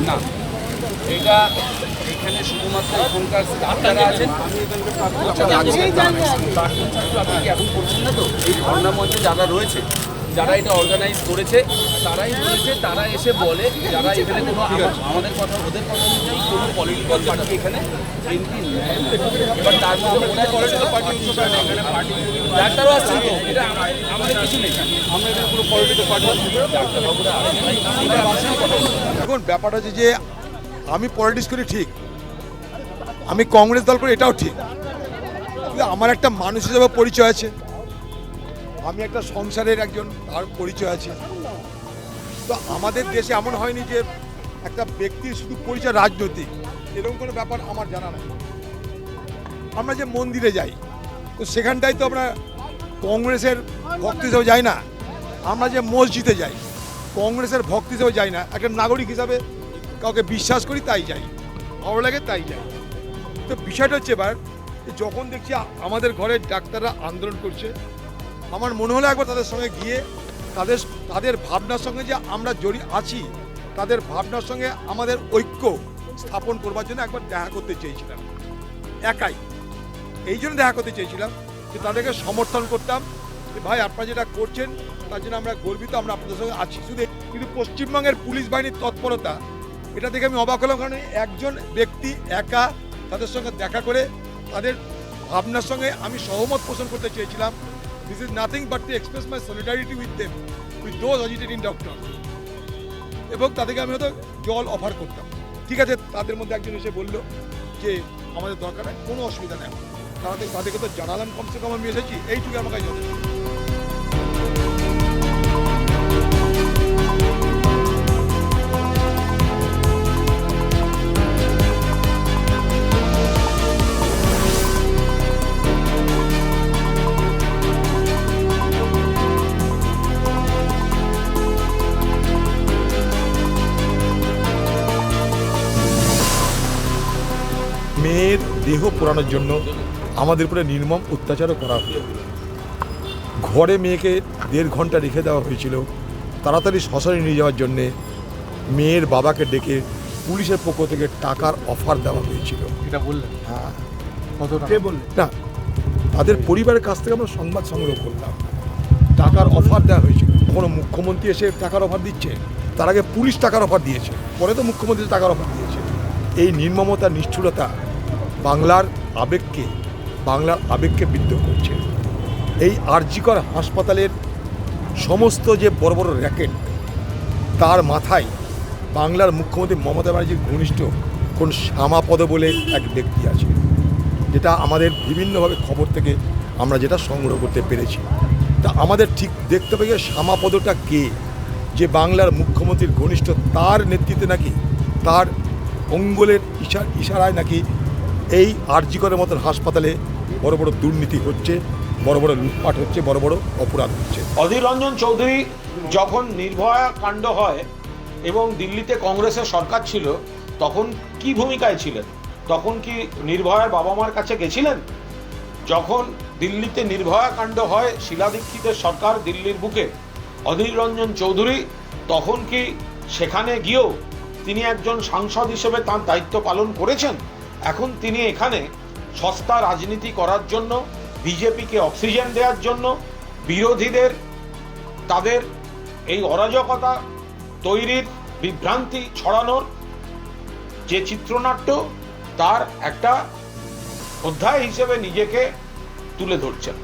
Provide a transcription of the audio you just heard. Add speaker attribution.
Speaker 1: না এটা এখানে শুধুমাত্র এখনকার আপনারা আছেন। আপনি কি এখন করছেন না তো এই ধর্ণা মঞ্চে যারা রয়েছে যারা এটা অর্গানাইজ করেছে তারাই বলেছে তারা এসে বলে যারা এখানে কোনো আমা- আমাদের কথা ওদের কথা অনুযায়ী কোনো পলিটিক্যাল পার্টি এখানে এন্ট্রি নেয় এবার তার মধ্যে পলিটিক্যাল পার্টি এখানে পার্টি ডাক্তারও আসছেন তো? এটা আমাদের আমাদের কিছু নেই। আমরা এখানে কোনো পলিটিক্যাল পার্টি ডাক্তারবাবুরা আসছেন এটা বাসায় কথা বলব।
Speaker 2: এখন ব্যাপারটা হচ্ছে যে আমি পলিটিক্স করি ঠিক আমি কংগ্রেস দল করি এটাও ঠিক। কিন্তু আমার একটা মানুষ হিসাবে পরিচয় আছে। আমি একটা সংসারের একজন, তার পরিচয় আছে। তো আমাদের দেশে এমন হয়নি যে একটা ব্যক্তির শুধু পরিচয় রাজনৈতিক। এরকম কোনো ব্যাপার আমার জানা নেই। আমরা যে মন্দিরে যাই, তো সেখানটায় তো আমরা কংগ্রেসের ভক্ত হিসেবে যাই না। আমরা যে মসজিদে যাই, কংগ্রেসের ভক্ত হিসেবে যাই না। একটা নাগরিক হিসাবে কাউকে বিশ্বাস করি তাই যাই। ভালো লাগে তাই যাই। তো বিষয়টা হচ্ছে এবার যখন দেখছি আমাদের ঘরে ডাক্তাররা আন্দোলন করছে আমার মনে হলো একবার তাদের সঙ্গে গিয়ে তাদের তাদের ভাবনার সঙ্গে যে আমরা জড়ি আছি, তাদের ভাবনার সঙ্গে আমাদের ঐক্য স্থাপন করবার জন্য একবার দেখা করতে চেয়েছিলাম। একাই। এই জন্য দেখা করতে চেয়েছিলাম যে তাদেরকে সমর্থন করতাম যে ভাই, আপনারা যেটা করছেন, তার জন্য আমরা গর্বিত, আমরা আপনাদের সঙ্গে আছি। শুধু কিন্তু পশ্চিমবঙ্গের পুলিশ বাহিনীর তৎপরতা, এটা দেখে আমি অবাক হলাম, কারণ একজন ব্যক্তি একা তাদের সঙ্গে দেখা করে তাদের ভাবনার সঙ্গে আমি সহমত পোষণ করতে চেয়েছিলাম। This is nothing but to express my solidarity with them, with those agitating doctor এবং তাদেরকে আমি হয়তো জল অফার করতাম। ঠিক আছে তাদের মধ্যে একজন এসে বলল যে আমাদের দরকার নেই কোনো অসুবিধা নেই। তাদের তাদেরকে তো জানালাম কমসে কম আমি এসেছি এইটুকু আমাকে যথেষ্ট। দেহ পোড়ানোর জন্য আমাদের উপরে নির্মম অত্যাচারও করা হলো। ঘরে মেয়েকে দেড় ঘণ্টা রেখে দেওয়া হয়েছিল। তাড়াতাড়ি শ্মশানে নিয়ে যাওয়ার জন্যে মেয়ের বাবাকে ডেকে পুলিশের পক্ষ থেকে টাকার অফার দেওয়া হয়েছিল।
Speaker 3: এটা বললেন?
Speaker 2: হ্যাঁ।
Speaker 3: কত
Speaker 2: কে বললেন? না তাদের পরিবারের কাছ থেকে আমরা সংবাদ সংগ্রহ করলাম। টাকার অফার দেওয়া হয়েছিল। কখনো মুখ্যমন্ত্রী এসে টাকার অফার দিচ্ছে। তার আগে পুলিশ টাকার অফার দিয়েছে। পরে তো মুখ্যমন্ত্রী টাকার অফার দিয়েছে। এই নির্মমতা নিষ্ঠুরতা বাংলার আবেগকে বাংলার আবেগকে বিদ্ধ করছে। এই আরজিকর হাসপাতালের সমস্ত যে বড় বড় র্যাকেট, তার মাথায় বাংলার মুখ্যমন্ত্রী মমতা ব্যানার্জির ঘনিষ্ঠ কোন শ্যামাপদ বলে এক ব্যক্তি আছে। যেটা আমাদের বিভিন্নভাবে খবর থেকে আমরা যেটা সংগ্রহ করতে পেরেছি। তা আমাদের ঠিক দেখতে হবে যে শ্যামাপদটা কে? যে বাংলার মুখ্যমন্ত্রীর ঘনিষ্ঠ তার নেতৃত্বে নাকি তার অঙ্গলের ইশা, ইশারায় নাকি এই আরজিকরের মতন হাসপাতালে বড় বড় দুর্নীতি হচ্ছে, বড় বড় লুটপাট হচ্ছে, বড় বড় অপরাধ হচ্ছে।
Speaker 4: অধীর রঞ্জন চৌধুরী যখন নির্ভয়া কাণ্ড হয় এবং দিল্লিতে কংগ্রেসের সরকার ছিল, তখন কি ভূমিকায় ছিলেন? তখন কি নির্ভয়ার বাবা মার কাছে গেছিলেন? যখন দিল্লিতে নির্ভয়া কাণ্ড হয়, শিলা দীক্ষিতের সরকার দিল্লির বুকে অধীর রঞ্জন চৌধুরী, তখন কি সেখানে গিয়েও তিনি একজন সাংসদ হিসেবে তার দায়িত্ব পালন করেছেন? এখন তিনি এখানে সস্তা রাজনীতি করার জন্য, বিজেপিকে অক্সিজেন দেওয়ার জন্য, বিরোধীদের, তাদের এই অরাজকতা তৈরির বিভ্রান্তি ছড়ানোর যে চিত্রনাট্য, তার একটা অধ্যায় হিসেবে নিজেকে তুলে ধরছেন।